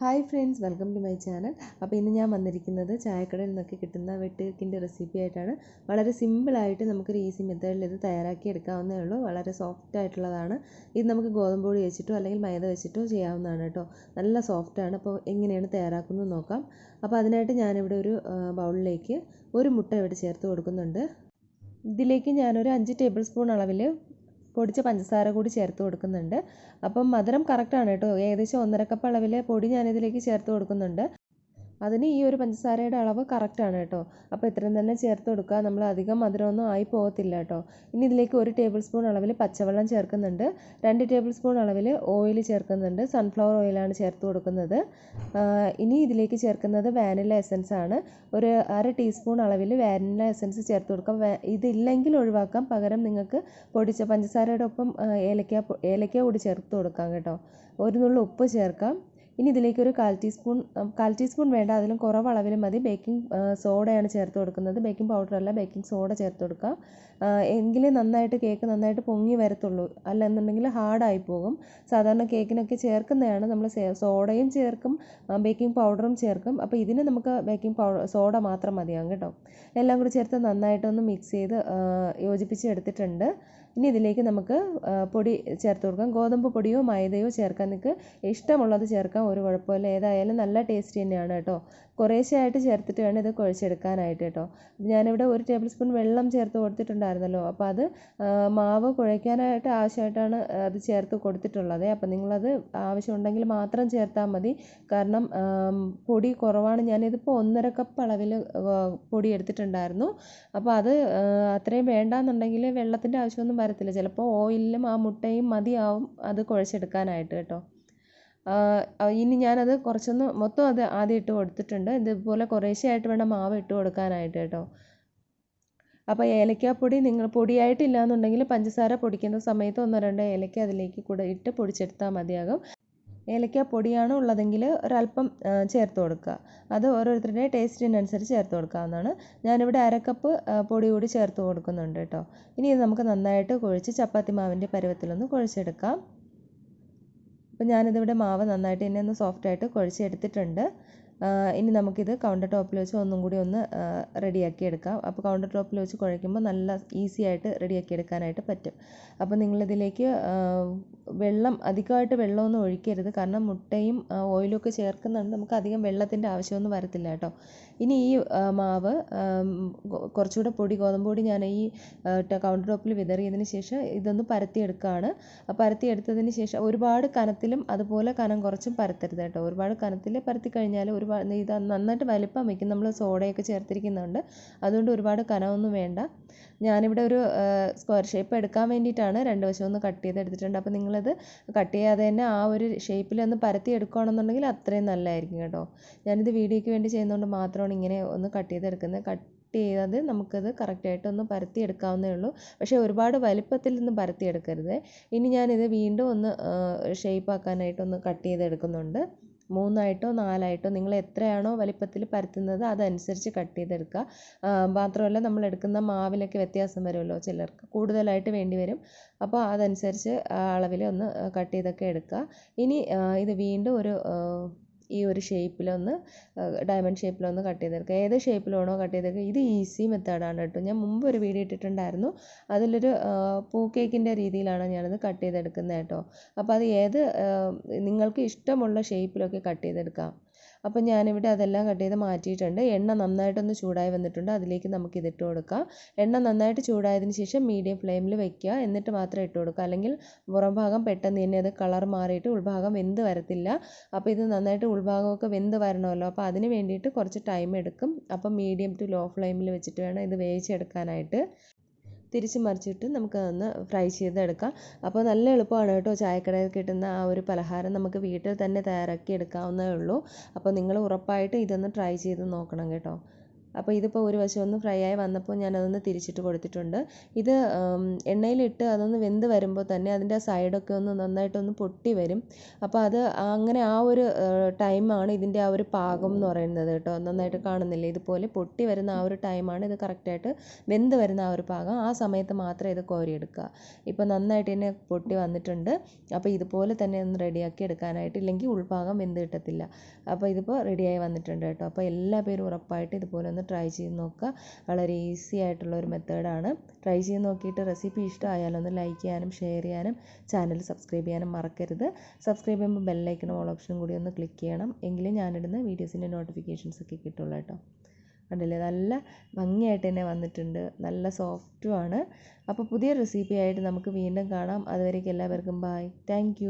Hi friends welcome to my channel. അപ്പോൾ ഇന്ന് ഞാൻ വന്നിരിക്കുന്നത് ചായക്കടയിൽ നിന്നൊക്കെ കിട്ടുന്ന വെട്ടുക്കിന്റെ റെസിപ്പി ആയിട്ടാണ്. വളരെ സിമ്പിളായിട്ട് നമുക്കൊരു ഈസി മെത്തേഡിൽ ഇത് തയ്യാറാക്കി എടുക്കാവുന്നേ ഉള്ളൂ. വളരെ സോഫ്റ്റ് ആയിട്ടുള്ളതാണ്. ഇത് നമുക്ക് ഗോതമ്പ് പൊടി വെച്ചിട്ടോ അല്ലെങ്കിൽ മൈദ വെച്ചിട്ടോ ചെയ്യാവുന്നതാണ് കേട്ടോ. നല്ല സോഫ്റ്റാണ് അപ്പോൾ എങ്ങനെയാണ് തയ്യാറാക്കുന്നത് നോക്കാം. അപ്പോൾ അതിനായിട്ട് ഞാനിവിടെ ഒരു ബൗളിലേക്ക് ഒരു മുട്ട ഇവിടെ ചേർത്ത് കൊടുക്കുന്നുണ്ട്. ഇതിലേക്ക് ഞാനൊരു അഞ്ച് ടേബിൾ സ്പൂൺ അളവിൽ പൊടിച്ച പഞ്ചസാര കൂടി ചേർത്ത് കൊടുക്കുന്നുണ്ട്. അപ്പം മധുരം കറക്റ്റാണ് കേട്ടോ. ഏകദേശം ഒന്നര കപ്പ് അളവിൽ പൊടി ഞാനിതിലേക്ക് ചേർത്ത് കൊടുക്കുന്നുണ്ട്. അതിന് ഈ ഒരു പഞ്ചസാരയുടെ അളവ് കറക്റ്റാണ് കേട്ടോ. അപ്പോൾ ഇത്രയും തന്നെ ചേർത്ത് കൊടുക്കുക. നമ്മൾ അധികം മധുരമൊന്നും ആയി പോകത്തില്ല കേട്ടോ. ഇനി ഇതിലേക്ക് ഒരു ടേബിൾ സ്പൂൺ അളവിൽ പച്ചവെള്ളം ചേർക്കുന്നുണ്ട്. രണ്ട് ടേബിൾ സ്പൂൺ അളവിൽ ഓയിൽ ചേർക്കുന്നുണ്ട്. സൺഫ്ലവർ ഓയിലാണ് ചേർത്ത് കൊടുക്കുന്നത്. ഇനി ഇതിലേക്ക് ചേർക്കുന്നത് വാനില എസൻസ് ആണ്. ഒരു അര ടീസ്പൂൺ അളവിൽ വാനില എസൻസ് ചേർത്ത് കൊടുക്കാം ഇതില്ലെങ്കിൽ ഒഴിവാക്കാം. പകരം നിങ്ങൾക്ക് പൊടിച്ച പഞ്ചസാരയുടെ ഒപ്പം ഏലക്ക ഏലക്ക കൂടി ചേർത്ത് കൊടുക്കാം കേട്ടോ. ഒരു നുള്ളു ഉപ്പ് ചേർക്കാം. ഇനി ഇതിലേക്ക് ഒരു കാൽ ടീസ്പൂൺ കാൽ ടീസ്പൂൺ വേണ്ട. അതിലും കുറവളവിൽ മതി. ബേക്കിംഗ് സോഡയാണ് ചേർത്ത് കൊടുക്കുന്നത്. ബേക്കിംഗ് പൗഡർ അല്ല ബേക്കിംഗ് സോഡ ചേർത്ത് കൊടുക്കുക. എങ്കിലേ നന്നായിട്ട് കേക്ക് നന്നായിട്ട് പൊങ്ങി വരത്തുള്ളൂ. അല്ലെന്നുണ്ടെങ്കിൽ ഹാർഡായി പോകും. സാധാരണ കേക്കിനൊക്കെ ചേർക്കുന്നതാണ് നമ്മൾ സോഡയും ചേർക്കും ബേക്കിംഗ് പൗഡറും ചേർക്കും. അപ്പോൾ ഇതിന് നമുക്ക് ബേക്കിംഗ് പൗഡർ സോഡ മാത്രം മതിയാകും കേട്ടോ. എല്ലാം കൂടി ചേർത്ത് നന്നായിട്ടൊന്ന് മിക്സ് ചെയ്ത് യോജിപ്പിച്ച് എടുത്തിട്ടുണ്ട്. ഇനി ഇതിലേക്ക് നമുക്ക് പൊടി ചേർത്ത് കൊടുക്കാം. ഗോതമ്പ് പൊടിയോ മൈദയോ ചേർക്കാൻ നിങ്ങൾക്ക് ഇഷ്ടമുള്ളത് ചേർക്കാം. ഒരു കുഴപ്പമില്ല. ഏതായാലും നല്ല ടേസ്റ്റ് തന്നെയാണ് കേട്ടോ. കുറേശ്ശെയായിട്ട് ചേർത്തിട്ട് വേണം ഇത് കുഴച്ചെടുക്കാനായിട്ട് കേട്ടോ. ഞാനിവിടെ ഒരു ടേബിൾ സ്പൂൺ വെള്ളം ചേർത്ത് കൊടുത്തിട്ടുണ്ടായിരുന്നല്ലോ. അപ്പോൾ അത് മാവ് കുഴയ്ക്കാനായിട്ട് ആവശ്യമായിട്ടാണ് അത് ചേർത്ത് കൊടുത്തിട്ടുള്ളത്. അപ്പോൾ നിങ്ങളത് ആവശ്യമുണ്ടെങ്കിൽ മാത്രം ചേർത്താൽ മതി. കാരണം പൊടി കുറവാണ്. ഞാനിതിപ്പോൾ ഒന്നര കപ്പ് അളവിൽ പൊടി എടുത്തിട്ടുണ്ടായിരുന്നു. അപ്പോൾ അത് അത്രയും വേണ്ടാന്നുണ്ടെങ്കിൽ വെള്ളത്തിന്റെ ആവശ്യമൊന്നും വരത്തില്ല. ചിലപ്പോൾ ഓയിലും ആ മുട്ടയും മതിയാവും അത് കുഴച്ചെടുക്കാനായിട്ട് കേട്ടോ. ഇനി ഞാനത് കുറച്ചൊന്ന് മൊത്തം അത് ആദ്യം ഇട്ട് കൊടുത്തിട്ടുണ്ട്. ഇതുപോലെ കുറേശ്ശെയായിട്ട് വേണം മാവ് ഇട്ട് കൊടുക്കാനായിട്ട് കേട്ടോ. അപ്പോൾ ഏലക്കാപ്പൊടി നിങ്ങൾ പൊടിയായിട്ടില്ല എന്നുണ്ടെങ്കിൽ പഞ്ചസാര പൊടിക്കുന്ന സമയത്ത് ഒന്നോ രണ്ടോ ഏലക്ക അതിലേക്ക് കൂടെ ഇട്ട് പൊടിച്ചെടുത്താൽ മതിയാകും. ഏലക്ക പൊടിയാണ് ഉള്ളതെങ്കിൽ ഒരല്പം ചേർത്ത് കൊടുക്കുക. അത് ഓരോരുത്തരുടെ ടേസ്റ്റിനനുസരിച്ച് ചേർത്ത് കൊടുക്കാവുന്നതാണ്. ഞാനിവിടെ അരക്കപ്പ് പൊടി കൂടി ചേർത്ത് കൊടുക്കുന്നുണ്ട് കേട്ടോ. ഇനി ഇത് നമുക്ക് നന്നായിട്ട് കുഴച്ച് ചപ്പാത്തി മാവിന്റെ പരുവത്തിലൊന്ന് കുഴച്ചെടുക്കാം. അപ്പോൾ ഞാനിതിവിടെ മാവ് നന്നായിട്ട് എന്നെ ഒന്ന് സോഫ്റ്റായിട്ട് കുഴച്ചെടുത്തിട്ടുണ്ട്. ഇനി നമുക്കിത് കൗണ്ടർ ടോപ്പിൽ വെച്ച് ഒന്നും കൂടി ഒന്ന് റെഡിയാക്കി എടുക്കാം. അപ്പോൾ കൗണ്ടർ ടോപ്പിൽ വെച്ച് കുഴയ്ക്കുമ്പോൾ നല്ല ഈസി ആയിട്ട് റെഡിയാക്കി എടുക്കാനായിട്ട് പറ്റും. അപ്പോൾ നിങ്ങളിതിലേക്ക് വെള്ളം അധികമായിട്ട് വെള്ളമൊന്നും ഒഴിക്കരുത്. കാരണം മുട്ടയും ഓയിലും ഒക്കെ ചേർക്കുന്നുണ്ട്. നമുക്ക് അധികം വെള്ളത്തിന്റെ ആവശ്യമൊന്നും വരത്തില്ല കേട്ടോ. ഇനി ഈ മാവ് കുറച്ചുകൂടെ പൊടി ഗോതമ്പ് പൊടി ഞാൻ ഈ കൗണ്ടർ ടോപ്പിൽ വിതറിയതിന് ശേഷം ഇതൊന്ന് പരത്തിയെടുക്കുകയാണ് പരത്തിയെടുത്തതിന് ശേഷം ഒരുപാട് കനത്തിലും അതുപോലെ കനം കുറച്ചും പരത്തരുത് കേട്ടോ. ഒരുപാട് കനത്തിൽ പരത്തി കഴിഞ്ഞാൽ ഒരുപാട് ഇത് നന്നായിട്ട് വലിപ്പം വയ്ക്കും നമ്മൾ സോഡയൊക്കെ ചേർത്തിരിക്കുന്നുണ്ട്. അതുകൊണ്ട് ഒരുപാട് കനമൊന്നും വേണ്ട. ഞാനിവിടെ ഒരു സ്ക്വയർ ഷേപ്പ് എടുക്കാൻ വേണ്ടിയിട്ടാണ് രണ്ട് വശവും ഒന്ന് കട്ട് ചെയ്ത് എടുത്തിട്ടുണ്ട് അപ്പോൾ നിങ്ങളത് കട്ട് ചെയ്യാതെ തന്നെ ആ ഒരു ഷേപ്പിൽ ഒന്ന് പരത്തി എടുക്കുകയാണെന്നുണ്ടെങ്കിൽ അത്രയും നല്ലതായിരിക്കും കേട്ടോ. ഞാനിത് വീഡിയോയ്ക്ക് വേണ്ടി ചെയ്യുന്നതുകൊണ്ട് മാത്രമാണ് ഇങ്ങനെ ഒന്ന് കട്ട് ചെയ്തെടുക്കുന്നത്. കട്ട് ചെയ്തത് നമുക്കത് കറക്റ്റായിട്ട് ഒന്ന് പരത്തി എടുക്കാവുന്നേ ഉള്ളൂ. പക്ഷേ ഒരുപാട് വലിപ്പത്തിൽ നിന്ന് പരത്തി എടുക്കരുത് ഇനി ഞാനിത് വീണ്ടും ഒന്ന് ഷേപ്പ് ആക്കാനായിട്ടൊന്ന് കട്ട് ചെയ്തെടുക്കുന്നുണ്ട്. മൂന്നായിട്ടോ നാലായിട്ടോ നിങ്ങൾ എത്രയാണോ വലിപ്പത്തിൽ പരത്തുന്നത് അതനുസരിച്ച് കട്ട് ചെയ്തെടുക്കുക. മാത്രമല്ല നമ്മൾ എടുക്കുന്ന മാവിലൊക്കെ വ്യത്യാസം വരുമല്ലോ ചിലർക്ക്. കൂടുതലായിട്ട് വേണ്ടി വരും. അപ്പോൾ അതനുസരിച്ച് അളവിൽ ഒന്ന് കട്ട് ചെയ്തൊക്കെ എടുക്കുക. ഇനി ഇത് വീണ്ടും ഒരു ഈ ഒരു ഷേപ്പിലൊന്ന് ഡയമണ്ട് ഷേപ്പിലൊന്ന് കട്ട് ചെയ്തെടുക്കുക. ഏത് ഷേപ്പിലാണോ കട്ട് ചെയ്തെടുക്കുക ഇത് ഈസി മെത്തേഡാണ് കേട്ടോ. ഞാൻ മുമ്പ് ഒരു വീഡിയോ ഇട്ടിട്ടുണ്ടായിരുന്നു. അതിലൊരു പൂ കേക്കിന്റെ രീതിയിലാണ് ഞാനത് കട്ട് ചെയ്തെടുക്കുന്നത് കേട്ടോ. അപ്പോൾ അത് ഏത് നിങ്ങൾക്ക് ഇഷ്ടമുള്ള ഷേപ്പിലൊക്കെ കട്ട് ചെയ്തെടുക്കാം. അപ്പോൾ ഞാനിവിടെ അതെല്ലാം കട്ട് ചെയ്ത് മാറ്റിയിട്ടുണ്ട്. എണ്ണ നന്നായിട്ടൊന്ന് ചൂടായി വന്നിട്ടുണ്ട്. അതിലേക്ക് നമുക്ക് ഇതിട്ട് കൊടുക്കാം. എണ്ണ നന്നായിട്ട് ചൂടായതിന് ശേഷം മീഡിയം ഫ്ലെയിമിൽ വെക്കുക. എന്നിട്ട് മാത്രം ഇട്ട് കൊടുക്കുക. അല്ലെങ്കിൽ പുറം ഭാഗം പെട്ടെന്ന് തന്നെ അത് കളർ മാറിയിട്ട് ഉൾഭാഗം വെന്ത് വരത്തില്ല. അപ്പോൾ ഇത് നന്നായിട്ട് ഉൾഭാഗമൊക്കെ വെന്ത് വരണമല്ലോ. അപ്പോൾ അതിന് വേണ്ടിയിട്ട് കുറച്ച് ടൈം എടുക്കും. അപ്പോൾ മീഡിയം ടു ലോ ഫ്ലെയിമിൽ വെച്ചിട്ട് വേണം ഇത് വേവിച്ചെടുക്കാനായിട്ട്. തിരിച്ച് മറിച്ചിട്ട് നമുക്ക് അതൊന്ന് ഫ്രൈ ചെയ്തെടുക്കാം. അപ്പോൾ നല്ല എളുപ്പമാണ് കേട്ടോ ചായക്കടയിൽ കിട്ടുന്ന ആ ഒരു പലഹാരം നമുക്ക് വീട്ടിൽ തന്നെ തയ്യാറാക്കി എടുക്കാവുന്നതേ ഉള്ളൂ. അപ്പോൾ നിങ്ങൾ ഉറപ്പായിട്ട് ഇതൊന്ന് ട്രൈ ചെയ്ത് നോക്കണം കേട്ടോ. അപ്പോൾ ഇതിപ്പോൾ ഒരു വശം ഒന്ന് ഫ്രൈ ആയി വന്നപ്പോൾ ഞാൻ അതൊന്ന് തിരിച്ചിട്ട് കൊടുത്തിട്ടുണ്ട്. ഇത് എണ്ണയിലിട്ട് അതൊന്ന് വെന്ത് വരുമ്പോൾ തന്നെ അതിന്റെ സൈഡൊക്കെ ഒന്ന് നന്നായിട്ടൊന്ന് പൊട്ടി വരും. അപ്പോൾ അത് അങ്ങനെ ആ ഒരു ടൈമാണ് ഇതിന്റെ ആ ഒരു പാകം എന്ന് പറയുന്നത് കേട്ടോ. നന്നായിട്ട് കാണുന്നില്ലേ? ഇതുപോലെ പൊട്ടി വരുന്ന ആ ഒരു ടൈമാണ് ഇത് കറക്റ്റായിട്ട് വെന്ത് വരുന്ന ആ ഒരു പാകം. ആ സമയത്ത് മാത്രമേ ഇത് കോരിയെടുക്കുക. ഇപ്പോൾ നന്നായിട്ട് ഇതിനെ പൊട്ടി വന്നിട്ടുണ്ട്. അപ്പോൾ ഇതുപോലെ തന്നെ ഒന്ന് റെഡിയാക്കി എടുക്കാനായിട്ട് ഇല്ലെങ്കിൽ ഉൾഭാഗം വെന്ത് കിട്ടത്തില്ല. അപ്പോൾ ഇതിപ്പോൾ റെഡിയായി വന്നിട്ടുണ്ട് കേട്ടോ. അപ്പോൾ എല്ലാ പേരും ഉറപ്പായിട്ട് ഇതുപോലെ ഒന്ന് ട്രൈ ചെയ്ത് നോക്കുക. വളരെ ഈസി ആയിട്ടുള്ള ഒരു മെത്തേഡാണ് ട്രൈ ചെയ്ത് നോക്കിയിട്ട് റെസിപ്പി ഇഷ്ടമായാൽ ഒന്ന് ലൈക്ക് ചെയ്യാനും ഷെയർ ചെയ്യാനും ചാനൽ സബ്സ്ക്രൈബ് ചെയ്യാനും മറക്കരുത്. സബ്സ്ക്രൈബ് ചെയ്യുമ്പോൾ ബെല്ലൈക്കണം ഓൾ ഓപ്ഷനും കൂടി ഒന്ന് ക്ലിക്ക് ചെയ്യണം. എങ്കിലും ഞാനിടുന്ന വീഡിയോസിന്റെ നോട്ടിഫിക്കേഷൻസ് ഒക്കെ കിട്ടുള്ളൂ കേട്ടോ. കണ്ടില്ലേ? നല്ല ഭംഗിയായിട്ട് തന്നെ വന്നിട്ടുണ്ട്. നല്ല സോഫ്റ്റും ആണ്. അപ്പോൾ പുതിയ റെസിപ്പി ആയിട്ട് നമുക്ക് വീണ്ടും കാണാം. അതുവരേക്കും എല്ലാവർക്കും ബായ് താങ്ക്